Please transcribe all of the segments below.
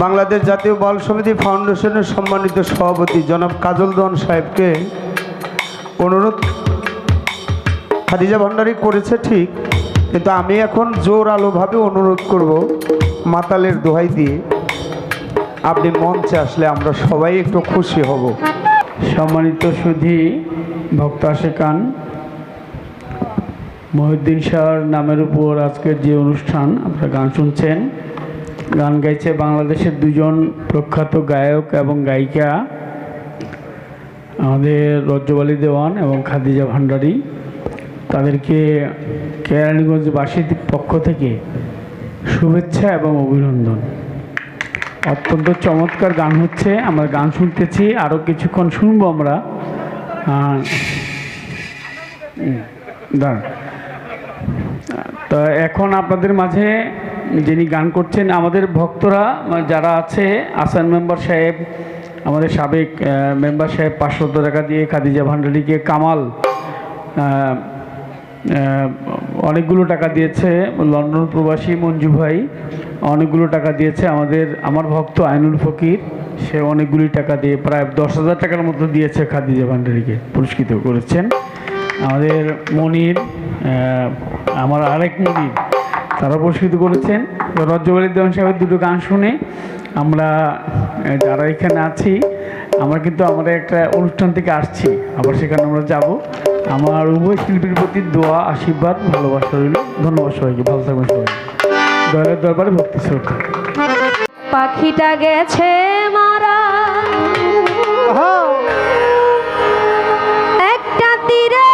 বাংলাদেশ জাতীয় বাল সমিতি ফাউন্ডেশনের সম্মানিত সভাপতি জনাব কাজল দন সাহেবকে অনুরোধ। খাদিজা ভান্ডারি করেছে ঠিক, কিন্তু আমি এখন জোর আলোভাবে অনুরোধ করব মাতালের দোহাই দিয়ে। আপনি মঞ্চে আসলে আমরা সবাই একটু খুশি হব। সম্মানিত সুধী ভক্ত আশেকান মহিউদ্দিন শাহর নামের উপর আজকের যে অনুষ্ঠান, আপনারা গান শুনছেন। গান গাইছে বাংলাদেশের দুজন প্রখ্যাত গায়ক এবং গায়িকা। আমাদের রজ্জবালী দেওয়ান এবং খাদিজা ভান্ডারী। তাদেরকে কেরানীগঞ্জবাসীর পক্ষ থেকে শুভেচ্ছা এবং অভিনন্দন। অত্যন্ত চমৎকার গান হচ্ছে। আমরা গান শুনতেছি আরও কিছুক্ষণ শুনব আমরা। দাঁড়ান। তো এখন আপনাদের মাঝে যিনি গান করছেন, আমাদের ভক্তরা যারা আছে, আসান মেম্বার সাহেব, আমাদের সাবেক মেম্বার সাহেব পাঁচশো টাকা দিয়ে খাদিজা ভান্ডারিকে কামাল অনেকগুলো টাকা দিয়েছে, লন্ডন প্রবাসী মঞ্জু ভাই, অনেকগুলো টাকা দিয়েছে আমাদের, আমার ভক্ত আইনুল ফকির, সে অনেকগুলি টাকা দিয়ে প্রায় দশ হাজার টাকার মতো দিয়েছে খাদিজা ভান্ডারিকে পুরস্কৃত করেছেন। আমাদের মনির আমার আরেক মনির তারা পুরস্কৃত করেছেন। রজ্জবালী দেওয়ান সাহেবের দুটো গান শুনে আমরা যারা এখানে আছি আমরা কিন্তু আমরা একটা অনুষ্ঠান থেকে আসছি। আবার সেখানে আমরা যাব। আমার উভয় শিল্পীর প্রতি দোয়া আশীর্বাদ ভালোবাসা রইল। ধন্যবাদ সবাইকে। ভালো থাকবেন সবাই। দয়ালের দরবারে ভক্তি শ্রদ্ধা। পাখিটা গেছে মারা। একটা তীরে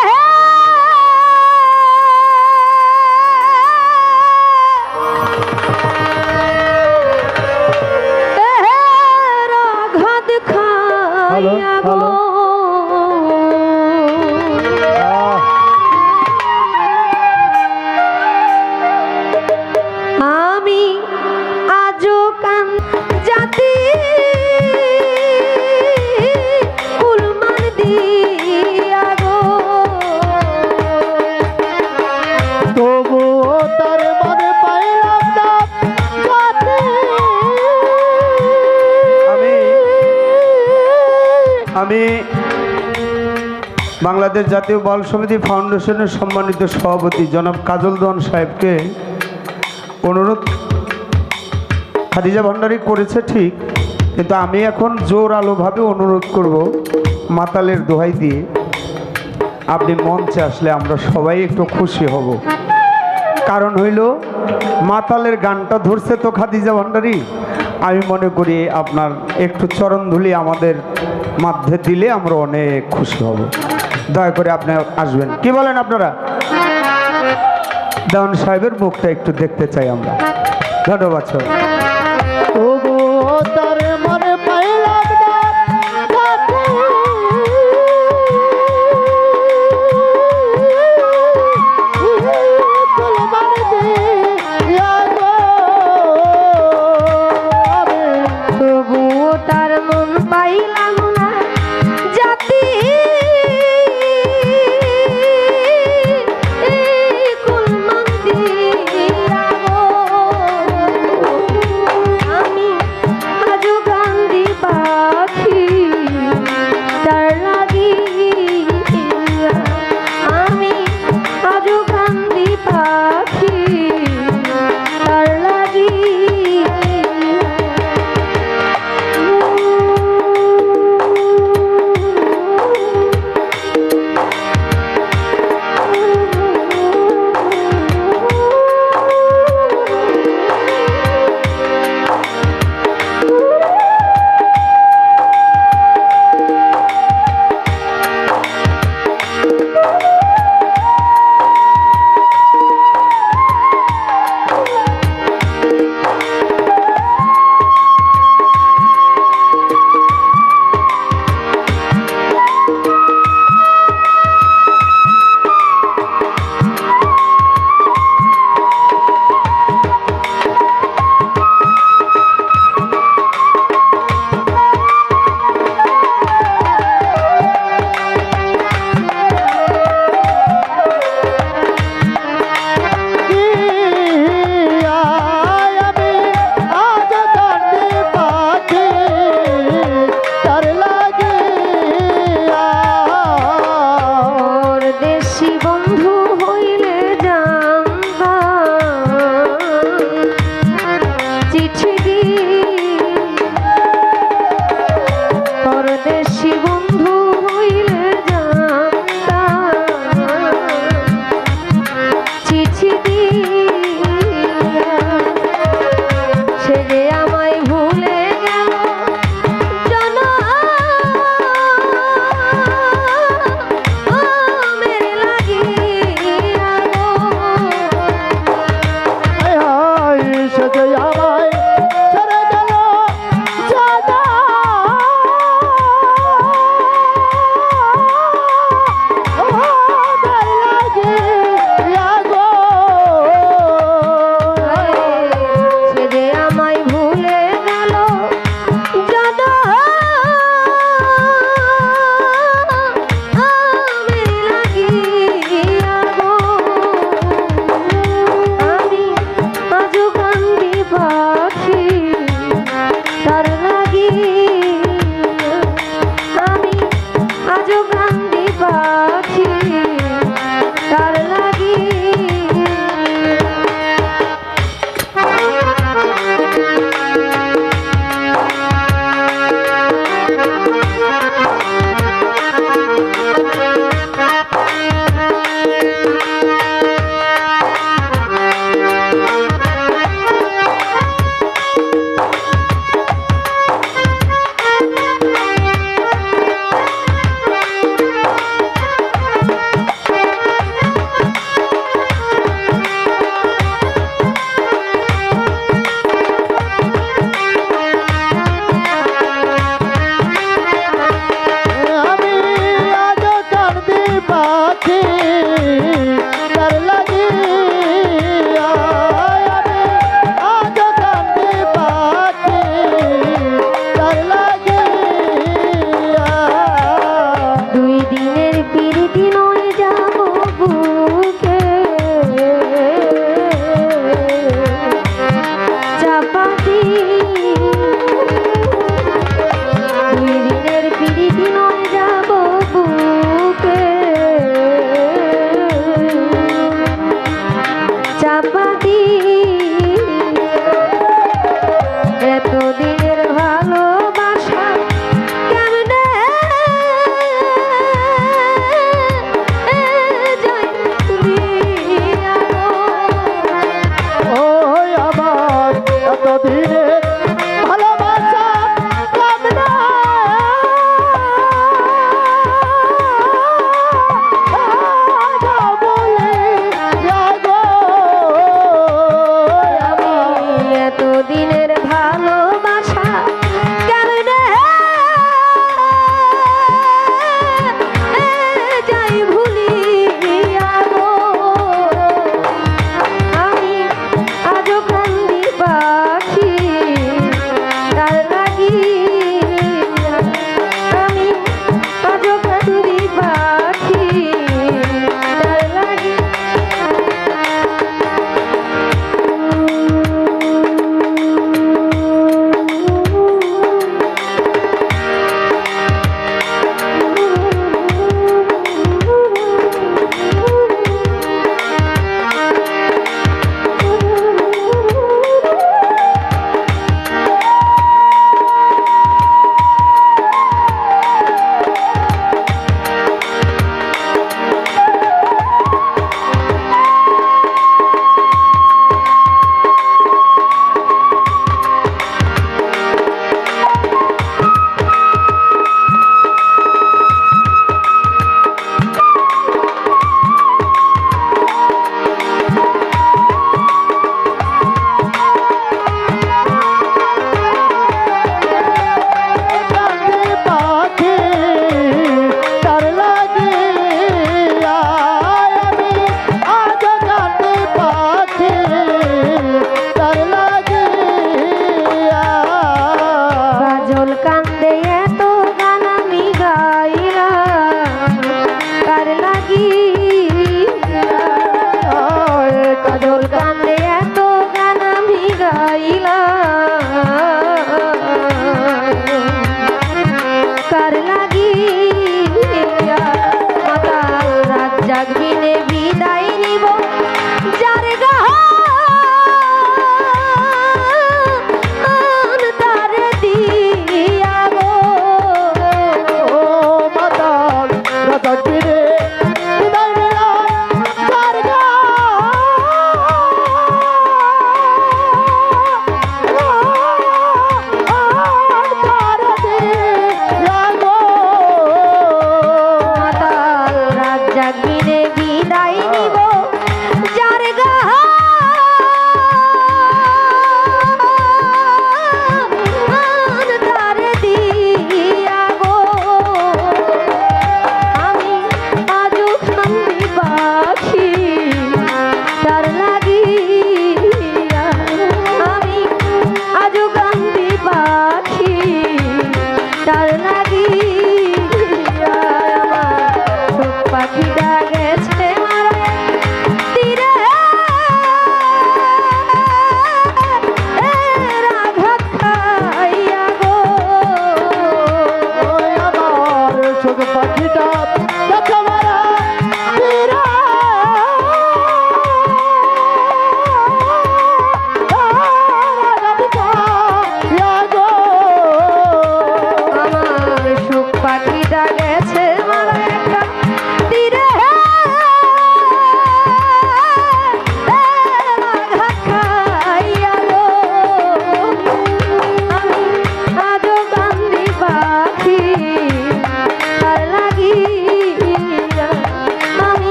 বাংলাদেশ জাতীয় বাল সমিতি ফাউন্ডেশনের সম্মানিত সভাপতি জনাব কাজল দন সাহেবকে অনুরোধ। খাদিজা ভান্ডারি করেছে ঠিক, কিন্তু আমি এখন জোর আলোভাবে অনুরোধ করব মাতালের দোহাই দিয়ে। আপনি মঞ্চে আসলে আমরা সবাই একটু খুশি হব। কারণ হইল, মাতালের গানটা ধরছে তো খাদিজা ভান্ডারি। আমি মনে করি আপনার একটু চরণধুলি আমাদের মধ্যে দিলে আমরা অনেক খুশি হব। দয়া করে আপনি আসবেন। কি বলেন আপনারা? দেওয়ান সাহেবের মুখটা একটু দেখতে চাই আমরা। ধন্যবাদ সবাই